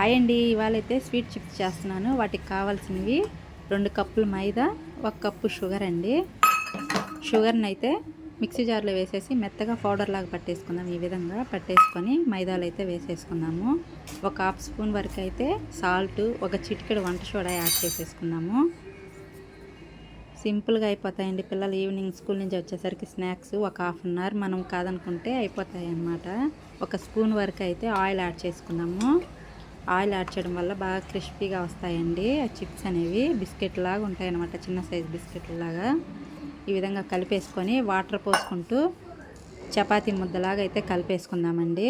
Hi అండి. ఇవాళ అయితే స్వీట్ చిప్స్ చేస్తున్నాను. వాటికి కావాల్సినవి రెండు కప్పులు మైదా ఒక కప్పు షుగర్ అండి. షుగర్ని అయితే మిక్సీ జార్లో వేసేసి మెత్తగా పౌడర్ లాగా పట్టేసుకుందాం. ఈ విధంగా పట్టేసుకొని మైదాలు అయితే వేసేసుకున్నాము ఒక హాఫ్ స్పూన్ వరకు అయితే సాల్ట్ ఒక చిటికెడు వంట సోడా యాడ్ చేసేసుకున్నాము సింపుల్గా అయిపోతాయండి పిల్లలు. ఈవినింగ్ స్కూల్ నుంచి వచ్చేసరికి స్నాక్స్ ఒక హాఫ్ అన్ అవర్ మనం కాదనుకుంటే అయిపోతాయి అన్నమాట ఒక స్పూన్ వరకు అయితే ఆయిల్ యాడ్ చేసుకున్నాము ఆయిల్ యాడ్ చేయడం వల్ల బాగా క్రిస్పీగా వస్తాయండి. ఆ చిప్స్ అనేవి బిస్కెట్ లాగా ఉంటాయి అన్నమాట చిన్న సైజ్ బిస్కెట్ లాగా. ఈ విధంగా కలిపేసుకొని వాటర్ పోసుకుంటూ చపాతీ ముద్దలాగా అయితే కలిపేసుకుందామండి.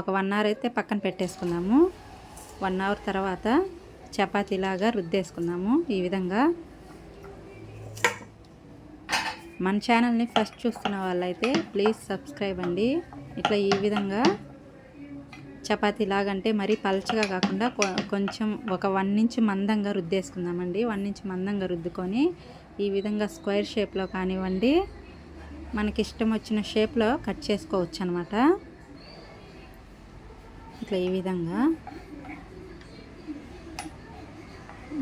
ఒక వన్ అవర్ అయితే పక్కన పెట్టేసుకుందాము. వన్ అవర్ తర్వాత చపాతీలాగా రుద్దేసుకుందాము. ఈ విధంగా మన ఛానల్ని ఫస్ట్ చూస్తున్న వాళ్ళైతే ప్లీజ్ సబ్స్క్రైబ్ అండి. ఇట్లా ఈ విధంగా చపాతీ లాగంటే మరీ పల్చగా కాకుండా కొంచెం ఒక వన్ ఇంచ్ మందంగా రుద్దేసుకుందామండి. వన్ ఇంచ్ మందంగా రుద్దుకొని ఈ విధంగా స్క్వేర్ షేప్లో కానివ్వండి మనకి ఇష్టం వచ్చిన షేప్లో కట్ చేసుకోవచ్చు అనమాట ఇట్లా ఈ విధంగా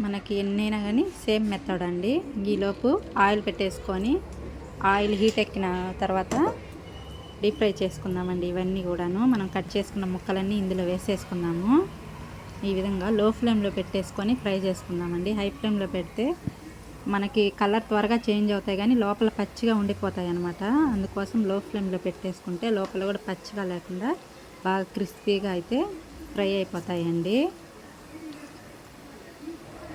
మనకి ఎన్నైనా కానీ సేమ్ మెథడ్ అండి. ఈలోపు ఆయిల్ పెట్టేసుకొని ఆయిల్ హీట్ ఎక్కిన తర్వాత డీప్ ఫ్రై చేసుకుందామండి ఇవన్నీ కూడాను. మనం కట్ చేసుకున్న ముక్కలన్నీ ఇందులో వేసేసుకుందాము. ఈ విధంగా లో ఫ్లేమ్లో పెట్టేసుకొని ఫ్రై చేసుకుందామండి. హై ఫ్లేమ్లో పెడితే మనకి కలర్ త్వరగా చేంజ్ అవుతాయి కానీ లోపల పచ్చిగా ఉండిపోతాయి అనమాట అందుకోసం లో ఫ్లేమ్లో పెట్టేసుకుంటే లోపల కూడా పచ్చిగా లేకుండా బాగా క్రిస్పీగా అయితే ఫ్రై అయిపోతాయండి.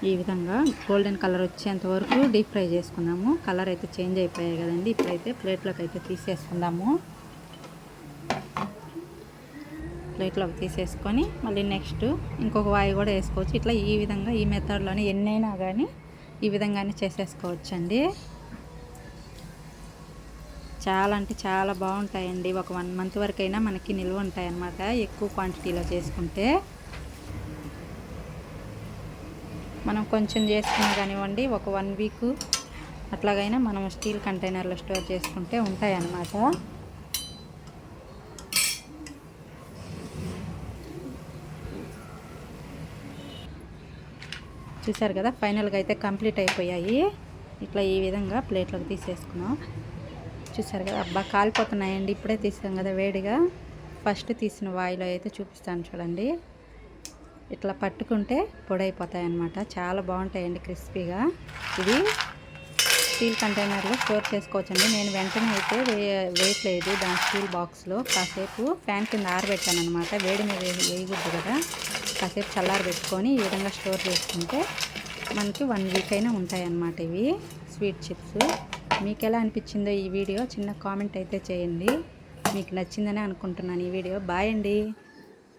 ఈ విధంగా గోల్డెన్ కలర్ వచ్చేంత వరకు డీప్ ఫ్రై చేసుకున్నాము. కలర్ అయితే చేంజ్ అయిపోయాయి కదండి. ఇప్పుడైతే ప్లేట్లోకి అయితే తీసేసుకుందాము. ఇట్లా తీసేసుకొని మళ్ళీ నెక్స్ట్ ఇంకొక వాయి కూడా వేసుకోవచ్చు. ఇట్లా ఈ విధంగా ఈ మెథడ్లోనే ఎన్నైనా కానీ ఈ విధంగానే చేసేసుకోవచ్చండి. చాలా అంటే చాలా బాగుంటాయండి. ఒక వన్ మంత్ వరకు అయినా మనకి నిల్వ ఉంటాయి అన్నమాట ఎక్కువ క్వాంటిటీలో చేసుకుంటే. మనం కొంచెం చేసుకున్నా కానివ్వండి ఒక వన్ వీక్ అట్లాగైనా మనం స్టీల్ కంటైనర్లో స్టోర్ చేసుకుంటే ఉంటాయన్నమాట. చూసారు కదా ఫైనల్గా అయితే కంప్లీట్ అయిపోయాయి. ఇట్లా ఈ విధంగా ప్లేట్లోకి తీసేసుకున్నాం. చూసారు కదా అబ్బా కాలిపోతున్నాయండి. ఇప్పుడే తీసాం కదా వేడిగా. ఫస్ట్ తీసిన వాయిలో అయితే చూపిస్తాను చూడండి. ఇట్లా పట్టుకుంటే పొడైపోతాయి అన్నమాట చాలా బాగుంటాయండి క్రిస్పీగా. ఇది స్టీల్ కంటైనర్లో స్టోర్ చేసుకోవచ్చండి. నేను వెంటనే అయితే వే వేయట్లేదు. దాని స్టీల్ బాక్స్లో కాసేపు ఫ్యాన్ కింద ఆరబెట్టాను అనమాట వేడి మీద వేయకూడదు కదా. కాసేపు చల్లారబెట్టుకొని ఈ విధంగా స్టోర్ చేసుకుంటే మనకి వన్ వీక్ అయినా ఉంటాయన్నమాట ఇవి స్వీట్ చిప్స్. మీకు ఎలా అనిపించిందో ఈ వీడియో చిన్న కామెంట్ అయితే చేయండి. మీకు నచ్చిందని అనుకుంటున్నాను ఈ వీడియో. బాయ్ అండి.